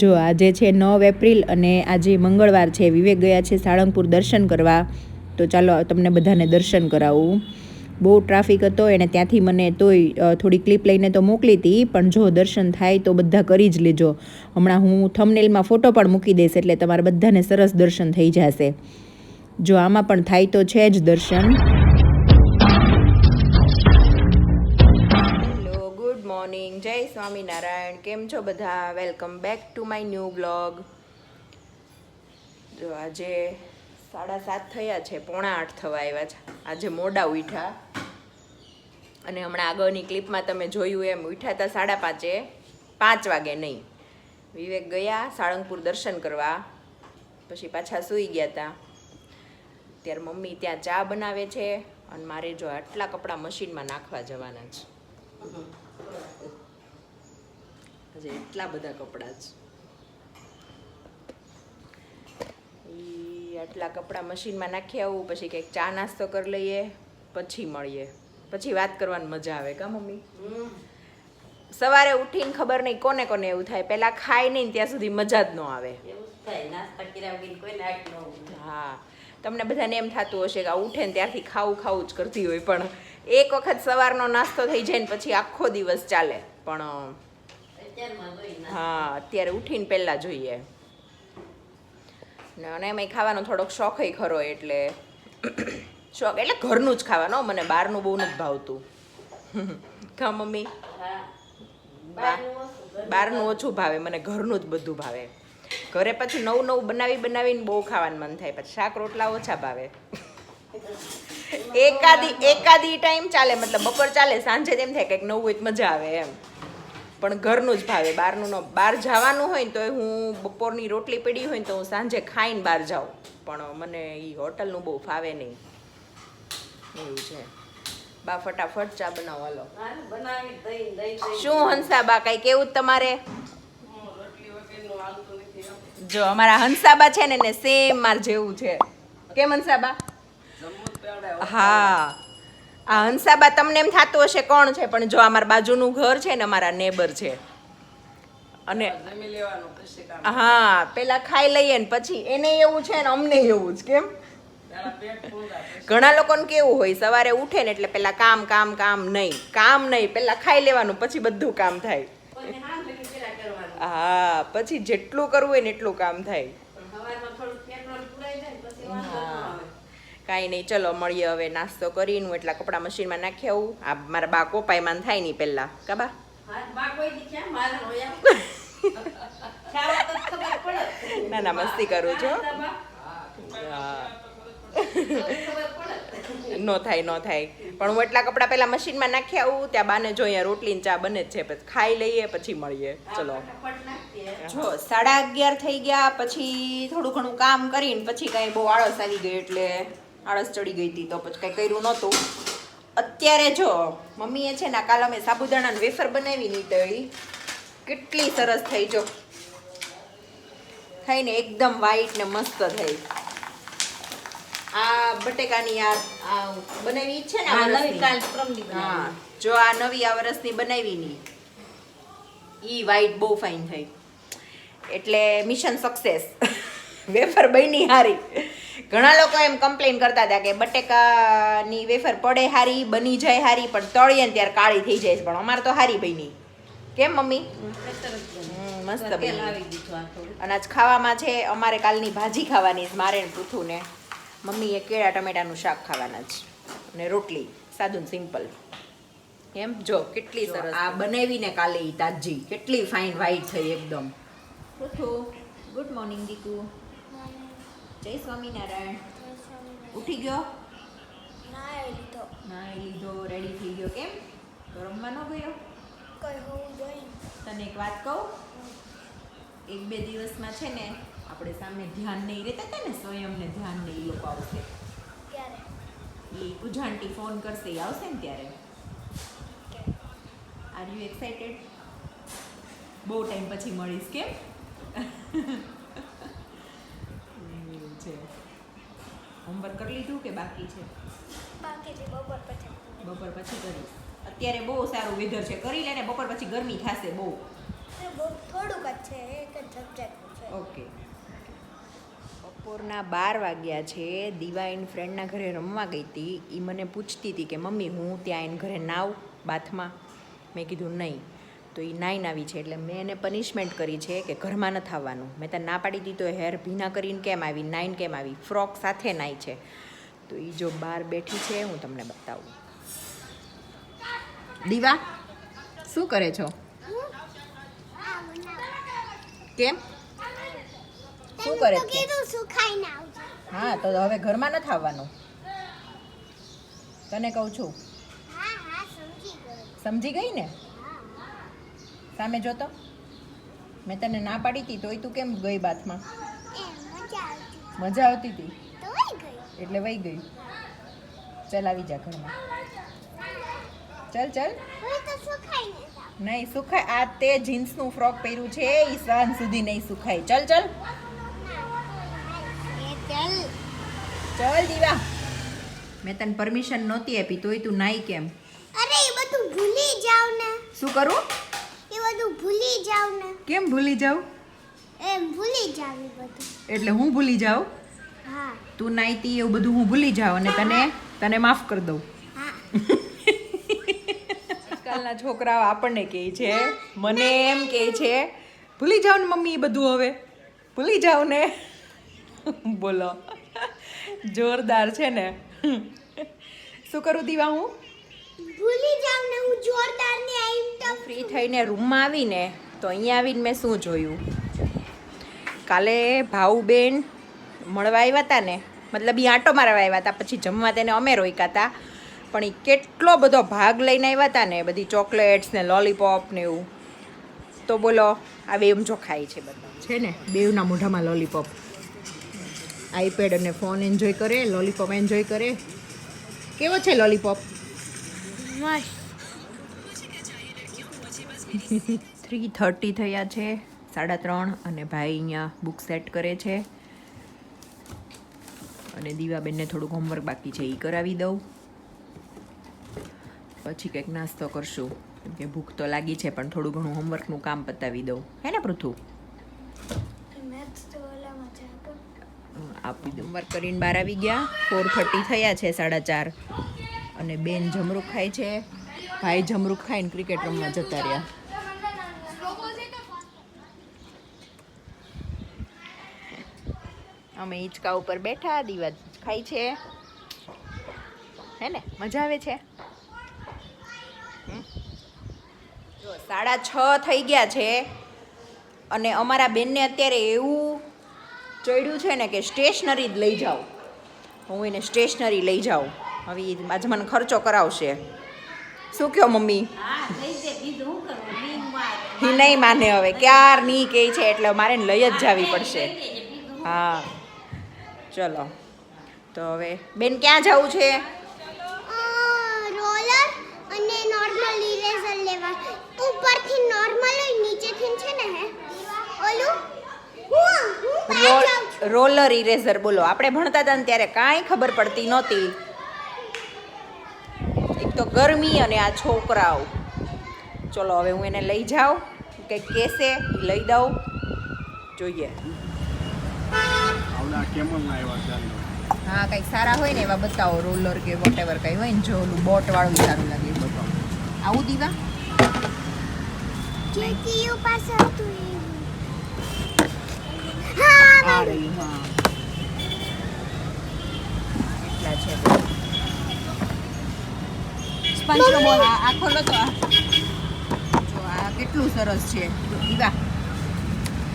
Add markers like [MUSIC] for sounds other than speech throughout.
જો આજે છે નવ એપ્રિલ અને આજે મંગળવાર છે, વિવેક ગયા છે સાળંગપુર દર્શન કરવા. તો ચાલો તમને બધાને દર્શન કરાવું. બહુ ટ્રાફિક હતો એણે ત્યાંથી મને તોય થોડી ક્લિપ લઈને તો મોકલી હતી, પણ જો દર્શન થાય તો બધા કરી જ લેજો. હમણાં હું થમનેલમાં ફોટો પણ મૂકી દઈશ એટલે તમારે બધાને સરસ દર્શન થઈ જશે. જો આમાં પણ થાય તો છે જ દર્શન. હેલો ગુડ મોર્નિંગ જય સ્વામિનારાયણ કેમ છો બધા? Welcome back to my new blog જો આજે સાડા સાત થયા છે, પોણા આઠ થવા આવ્યા છે. આજે મોડા ઉઠ્યા. અને હમણાં આગળની ક્લિપમાં તમે જોયું એમ, ઉઠ્યા હતા સાડા પાંચે, પાંચ વાગે નહીં. વિવેક ગયા, સાળંગપુર દર્શન કરવા. પછી પાછા સૂઈ ગયા હતા ત્યારે મમ્મી ત્યાં ચા બનાવે છે, અને મારે જો આટલા કપડાં મશીનમાં નાખવા જવાના છે. આજે એટલા બધા કપડાં જ. એ આટલા કપડાં મશીનમાં નાખી આવું પછી કંઈક ચા નાસ્તો કરી લઈએ પછી મળીએ. પછી વાત કરવાની મજા આવે કા મમ્મી? સવારે ઉઠીને ખબર નહીં કોને કોને એવું થાય. પહેલાં ખાય નહીં ત્યાં સુધી મજા જ ન આવે. હા. તમને બધાને એમ થતું હશે કે આ ઉઠે ને ત્યારથી ખાવું ખાવું જ કરતી હોય. પણ એક વખત સવારનો નાસ્તો થઈ જાય ને પછી આખો દિવસ ચાલે. પણ અ, અત્યારમાં જોઈ નાસ્તા. હા અત્યારે ઉઠીને પહેલાં જોઈએ. અને એમાંય ખાવાનો થોડોક શોખય ખરો એટલે શોખ એટલે ઘરનું જ ખાવાનું મને બહારનું બહુ નથી ભાવતું. ખા મમ્મી. બહારનું ઓછું, ભાવે મને ઘરનું જ બધું ભાવે. ઘરે પછી નવું નવું બનાવી બનાવીને બહુ ખાવાનું મન થાય પછી શાક રોટલા ઓછા ભાવે. એકાદી એકાદી ટાઈમ ચાલે મતલબ બપોર ચાલે સાંજે તેમ થાય કંઈક નવું હોય મજા આવે એમ. પણ ઘરનું જ ભાવે. બહારનું ન બહાર જવાનું હોય ને તો હું બપોરની રોટલી પડી હોય ને તો હું સાંજે ખાઈને બહાર જાઉં. પણ મને એ હોટલનું બહુ ફાવે નહીં. એવું છે. બા ફટાફટ ચા બનાવો હાલો. શું હંસા હંસાબા કઈ કેવું તમારે. જો અમારા હંસાબા છે ને ને સેમ માર જેવું છે. કેમ હંસાબા? હો. આ હંસાબા તમને એમ થતું હશે કોણ છે? પણ જો અમારા બાજુનું ઘર છે ને અમારા નેબર છે. અને લેવાનું હા પેલા ખાઈ લઈએ ને પછી. એને એવું છે ને અમને એવું જ કેમ? ઘણા લોકોને કેવું હોય સવારે ઉઠે ને એટલે પેલા કામ કામ કામ નહીં. કામ નહીં પેલા ખાઈ લેવાનું પછી બધું કામ થાય. હા પછી જેટલું કરવું હોય ને એટલું કામ થાય પણ સવારમાં થોડું પેટ્રોલ પુરાઈ જાય ને પછી વાંધો ન આવે. કાંઈ નહીં. ચલો મળીએ હવે નાસ્તો કરીને. હું એટલા કપડાં મશીનમાં નાખી આવું. આ મારા બા કોપાયમાં થાય નહીં પહેલાં. કાબા. [LAUGHS] ના ના મસ્તી કરું છું. નો થાય નો થાય. પણ હું એટલા કપડાં પહેલાં મશીનમાં નાખી આવું. ત્યાં બાને જો અહીંયા રોટલી ચા બને જ છે. પછી ખાઈ લઈએ પછી મળીએ. ચલો. જો સાડા અગિયાર થઈ ગયા. પછી થોડું ઘણું કામ કરીને પછી કાંઈ બહુ આળસ આવી ગઈ એટલે આળસ ચડી ગઈ હતી તો પછી કંઈ કર્યું નહોતું. અત્યારે જો મમ્મીએ છે ને કાલ અમે સાબુદાણાનું વેફર બનાવી નહીં કેટલી સરસ થઈ જો. થઈને એકદમ વ્હાઈટ ને મસ્ત થઈ. આ બટેકાની આ બનાવી છે ને આ નવી કાલ પરમ હા જો આ નવી આ વર્ષની બનાવી ની. ઈ વ્હાઈટ બહુ ફાઇન થઈ. એટલે મિશન સક્સેસ વેફર બની હારી. ઘણા લોકો એમ કમ્પ્લેન કરતા હતા કે બટેકાની વેફર પડે હારી બની જાય હારી પણ તળીએ ને ત્યારે કાળી થઈ જાય છે. પણ અમારે તો હારી બની. કેમ મમ્મી? મસ્ત. અને આજ ખાવામાં છે અમારે કાલની ભાજી ખાવાની જ મારે ને પૃથુને. મમ્મીએ કેળા ટમેટાનું શાક ખાવાના જ. અને રોટલી સાદું સિમ્પલ એમ જો કેટલી સરસ. આ બનાવીને કાલે ઈ તાજી. કેટલી ફાઇન વ્હાઈટ થઈ એકદમ. Prithu good morning Diku. જય સ્વામિનારાયણ. ઉઠી ગયો? નાહી લીધો. નાહી લીધો રેડી થઈ ગયો. કેમ? તો રમવા ન ગયો? કઈ હોવું જોઈએ. તને એક વાત કહું? એક બે દિવસમાં છે ને આપણે સામે ધ્યાન નહીં રહેતા હતા ને સ્વયંને ધ્યાન નહીં લોકો આવશે. ક્યારે? એ ઉજાણટી ફોન કરશે એ આવશે ને ત્યારે. આર યુ એક્સાઇટેડ બહુ ટાઈમ પછી મળીશ કેમ? હોમવર્ક કરી લીધું કે બાકી છે? બાકી છે બપોર પછી. બપોર પછી કરીશ અત્યારે બહુ સારું વેધર છે. કરી લેને બપોર પછી ગરમી થશે બહુ. થોડુંક જ છે એક જ સબ્જેક્ટ છે. ઓકે. બપોરના બાર વાગ્યા છે. દીવા એન ફ્રેન્ડના ઘરે રમવા ગઈ હતી. એ મને પૂછતી હતી કે મમ્મી હું ત્યાં એને ઘરે નાવ બાથમાં? મેં કીધું નહીં. તો એ નાઈન આવી છે એટલે મેં એને પનિશમેન્ટ કરી છે કે ઘરમાં નથી આવવાનું મેં તને ના પાડી દીધો હેર ભીના કરીને કેમ આવી? નાઈન કેમ આવી? ફ્રોક સાથે નાઈ છે. તો એ જો બહાર બેઠી છે હું તમને બતાવું. દીવા શું કરે છો? કેમ? શું કરે છે? હા તો હવે ઘરમાં નથી આવવાનું તને કહું છું. સમજી ગઈ ને? સામે જોતો? મેં તને ના પાડી હતી તોય તું કેમ ગઈ બાથમાં? મજા આવતી. હતી? એટલે વહી ગઈ. ચલ આવી જા ઘરમાં. ચલ ચલ. નહીં સુખાય. આ તે જીન્સનું ફ્રોક પહેર્યું છે એ સાંજ સુધી નહીં સુખાય. ચલ ચલ. ચલ. દીવા. મેં તને પરમિશન નહોતી આપી તોય તું નાઈ કેમ? અરે એ બધું ભૂલી જાવ ને. શું કરું? બધું ભૂલી જાવ ને. કેમ ભૂલી જાઉં? એમ ભૂલી જાવ બધું. એટલે હું ભૂલી જાઉં? હા. તું નાઈતી એવું બધું હું ભૂલી જાઉં અને તને તને માફ કરી દઉં. હા. આજકાલના છોકરાઓ આપણને કહે છે મને એમ કહે છે ભૂલી જાઓ ને મમ્મી એ બધું હવે. ભૂલી જાઓ ને. બોલો. જોરદાર છે ને. શું કરું દીવા હું? ભૂલી જાવ ને હું જોરદાર ને આઈમ તો ફ્રી થઈને રૂમમાં આવીને તો અહીંયા આવીને મેં શું જોયું? કાલે ભાઉબેન મળવા આવ્યા હતા ને મતલબ એ આંટો મારવા આવ્યા હતા પછી જમવા તેને અમે રોક્યા હતા પણ એ કેટલો બધો ભાગ લઈને આવ્યા હતા ને બધી ચોકલેટ્સ ને લોલીપોપ ને એવું. તો બોલો આ બે એમ જો ખાય છે બધા. છે ને બેવના મોઢામાં લોલીપોપ. આઈપેડ અને ફોન એન્જોય કરે લોલીપોપ એન્જોય કરે. કેવો છે લોલીપોપ? મસ્ત. થ્રી થર્ટી થયા છે સાડા ત્રણ અને ભાઈ અહીંયા બુક સેટ કરે છે. અને દીવાબેનને થોડુંક હોમવર્ક બાકી છે એ કરાવી દઉં. પછી કંઈક નાસ્તો કરશું. કેમ કે ભૂખ તો લાગી છે પણ થોડું ઘણું હોમવર્કનું કામ પતાવી દઉં. હે ને પૃથુ આપી દઉં. હોમવર્ક કરીને બહાર આવી ગયા. ફોર થર્ટી થયા છે સાડા ચાર. અને બેન જમરૂખ ખાય છે. ભાઈ જમરૂખ ખાઈને ક્રિકેટ રમવા જતા રહ્યા. અમે હિંચકા ઉપર બેઠા દીવા ખાય છે. હે ને? મજા આવે છે? સાડા છ થઈ ગયા છે અને અમારા બેનને અત્યારે એવું ચડ્યું છે ને કે સ્ટેશનરી જ લઈ જાઓ. હું એને સ્ટેશનરી લઈ જાઉં. હવે આજે મને ખર્ચો કરાવશે. શું કહો મમ્મી? નહીં માને હવે. ક્યાર નહીં કહે છે એટલે મારે લઈ જ જાવી પડશે? હા. ચલો. તો હવે બેન ક્યાં જવું છે? રોલર અને નોર્મલ ઇરેઝર લેવા. ઉપરથી નોર્મલ હોય નીચેથી છે ને હે? ઓલું? રોલર ઇરેઝર બોલો. આપણે ભણતા હતા ને ત્યારે કાંઈ ખબર પડતી નહોતી. એક તો ગરમી અને આ છોકરાઓ. ચલો હવે હું એને લઈ જાઉં. કંઈક કહેશે લઈ દઉં. જોઈએ. આવડા કેમલ ના આવ્યા ચાલો? હા કંઈક સારા હોય ને એવા બતાવો રોલર કે વોટેવર કંઈ હોય ને જો ઓલું બોટ વાળું સારું લાગે. બતાવો. આવું દીવા? પાસે હતું હા આ રહ્યું હા. એટલા છે સ્પંચનો બોલ આ આ ખોલો તો આ. જો આ કેટલું સરસ છે. દીવા.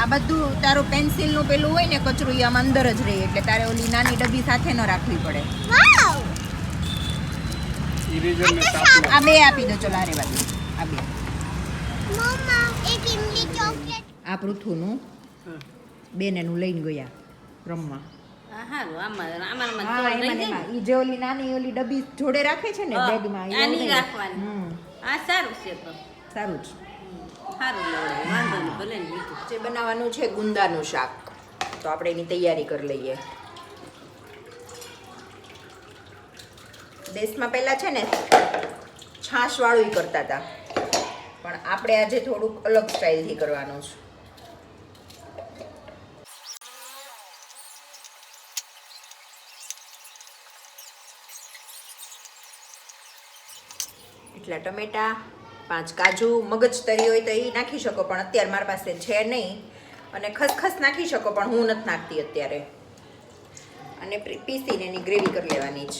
આ બધું તારું પેન્સિલનું પેલું હોય ને કચરું એ આમ અંદર જ રહે એટલે તારે ઓલી નાની ડબ્બી સાથે ન રાખવી પડે. આ બે આપી દો ચલો આ બાજુ. આ બે. મમ્મા એક ઇમલી ચોકલેટ. આ પૃથુનું બેન એનું લઈને ગયા રમવા. જે ઓલી નાની ઓલી ડબ્બી જોડે રાખે છે ને બેગમાં સારું છે સારું જ. સારું લેવડે, વાંધો નહીં, ભલે ને મીઠું. જે બનાવવાનું છે ગુંદાનું શાક. તો આપણે એની તૈયારી કરી લઈએ. દેશમાં પહેલાં છે ને, છાશવાળું એ કરતા હતા. પણ આપણે આજે થોડુંક અલગ સ્ટાઇલથી કરવાનું છે. એટલા ટમેટા પાંચ કાજુ, મગજ તરી હોય તો એ નાખી શકો, પણ અત્યારે મારી પાસે છે નહીં. અને ખસખસ નાખી શકો, પણ હું નથી નાખતી અત્યારે. અને પીસીને એની ગ્રેવી કરી લેવાની જ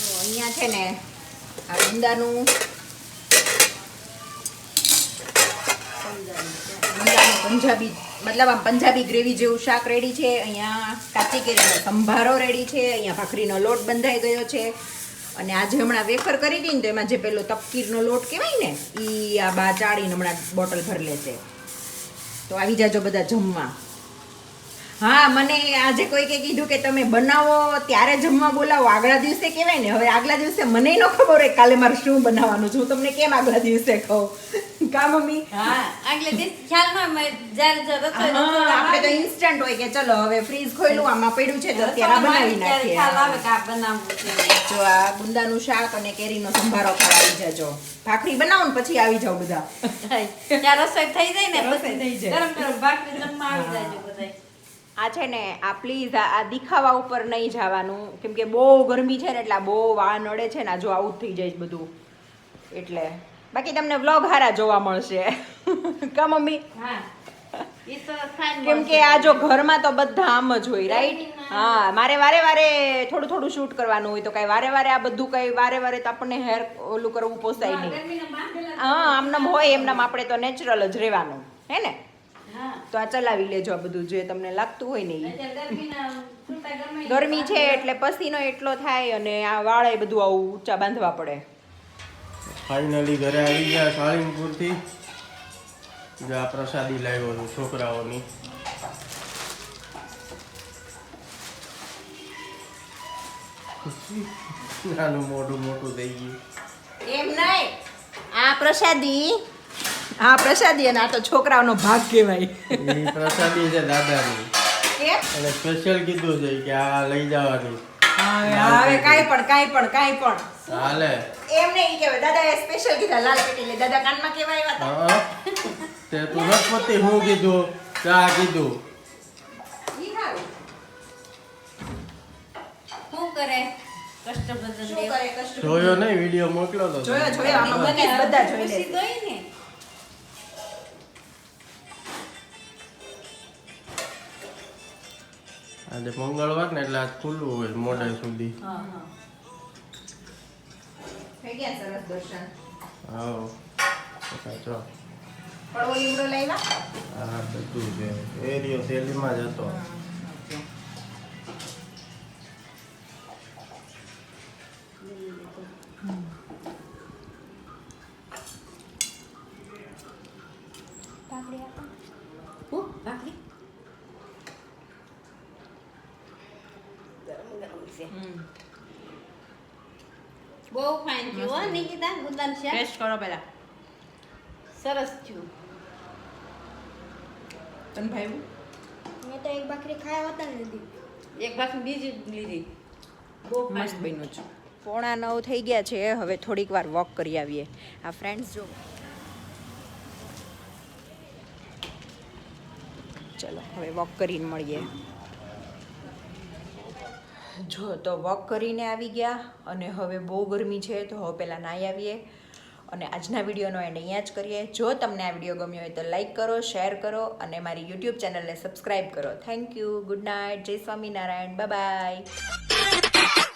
તો અહીંયા છે ને આ ગુંદાનું પંજાબી, મતલબ આમ પંજાબી ગ્રેવી જેવું શાક રેડી છે. અહીંયા કાચી કેરીનો સંભારો રેડી છે. અહીંયા ભાખરીનો લોટ બંધાઈ ગયો છે. અને આજે હમણાં વેફર કરી હતી ને તો એમાં જે પેલો તપકીરનો લોટ કહેવાય ને એ આ બા ચાળીને હમણાં બોટલ ભરી લેશે. તો આવી જાજો બધા જમવા. હા મને આજે કોઈકે કીધું કે તમે બનાવો ત્યારે જમવા બોલાવો. આગલા દિવસે કહેવાય ને હવે આગલા દિવસે મને ન ખબર હોય કાલે મારે શું બનાવવાનું છે. હું તમને કેમ આગલા દિવસે કહું? કા મમ્મી? હા આગલા દિવસ ખ્યાલમાં આપણે તો ઇન્સ્ટન્ટ હોય કે ચલો હવે ફ્રીજ ખોલ્યું આમાં પડ્યું છે તો અત્યારે બનાવી નાખીએ. ખ્યાલ આવે કે આ બનાવવું જો આ ગુંદાનું શાક અને કેરીનો સંભારો ખાવા જજો. ભાખરી બનાવો ને પછી આવી જાવ બધા. ત્યાં રસોઈ થઈ જાય ને રસોઈ થઈ જાય. ગરમ ગરમ ભાખરી જમવા આવી જાય બધાય. આ છે ને આ પ્લીઝ આ દિખાવા ઉપર નહીં જવાનું. કેમ કે બહુ ગરમી છે ને એટલે આ બહુ વા નડે છે ને આ જો આવું થઈ જાય બધું. એટલે બાકી તમને વ્લોગ હારા જોવા મળશે. [LAUGHS] કા મમ્મી? કેમ કે આ જો ઘરમાં તો બધા આમ જ હોય રાઈટ હા મારે વારે વારે થોડું થોડું શૂટ કરવાનું હોય તો કઈ વારે વારે આ બધું કઈ વારે વારે તો આપણને હેર ઓલું કરવું પોસાય નહીં. હા આમનામ હોય એમનામ આપણે તો નેચરલ જ રહેવાનું. હે ને? તો આ ચલાવી લેજો આ બધું જે તમને લાગતું હોય ને ગરમી છે એટલે પસીનો એટલો થાય અને આ વાળે બધું આવું ઊંચા બાંધવા પડે. ફાઇનલી ઘરે આવી ગયા સાળીંગપુરથી. જે આ પ્રસાદી લાવ્યો છું છોકરાઓની. નાનું મોઢું મોટું થઈ ગયું. એમ નહીં. આ પ્રસાદી આ પ્રસાદી અને આ તો છોકરાઓનો ભાગ કહેવાય. એ પ્રસાદી છે દાદાની. એટલે સ્પેશિયલ કીધું છે કે આ લઈ જવાની. હવે કાંઈ પણ કાંઈ પણ કાંઈ પણ. હાલે. એમ નહીં કહેવાય દાદાએ સ્પેશિયલ કીધા લાલ પેટી લે દાદા કાનમાં કેવા આવ્યા હતા હા તે તું રસપતિ હું કીધું ચા કીધું. ઈ શું કરે? શું જોયો નહીં વીડિયો મોકલો તો. જોયો જોયો આમાં બધા જોઈ લે આજે મંગળવાર ને એટલે આજ ખુલ્લું હોય મોડે સુધી. હા બધું છે એરિયો શેરીમાં જ હતો. બહુ ફાઇન થયું હો નિકિતા ગુંદાન શાક ટેસ્ટ કરો પહેલા. સરસ થયું. તને ભાઈ મેં તો એક ભાખરી ખાયા હતા ને લીધી એક ભાખરી બીજી લીધી. બહુ મસ્ત બન્યું છે. પોણા નવ થઈ ગયા છે હવે થોડીક વાર વોક કરી આવીએ. આ ફ્રેન્ડ્સ જો. ચલો હવે વોક કરીને મળીએ. જો, તો વોક કરીને આવી ગયા અને હવે બહુ ગરમી છે, તો હવે પહેલાં નાહી આવીએ અને આજના વિડીયોનો એન્ડ અહીંયા જ કરીએ. જો તમને આ વીડિયો ગમ્યો હોય તો લાઈક કરો શેર કરો અને મારી યુટ્યુબ ચેનલને સબસ્ક્રાઈબ કરો. થેન્ક યુ ગુડ નાઇટ જય સ્વામિનારાયણ. બાય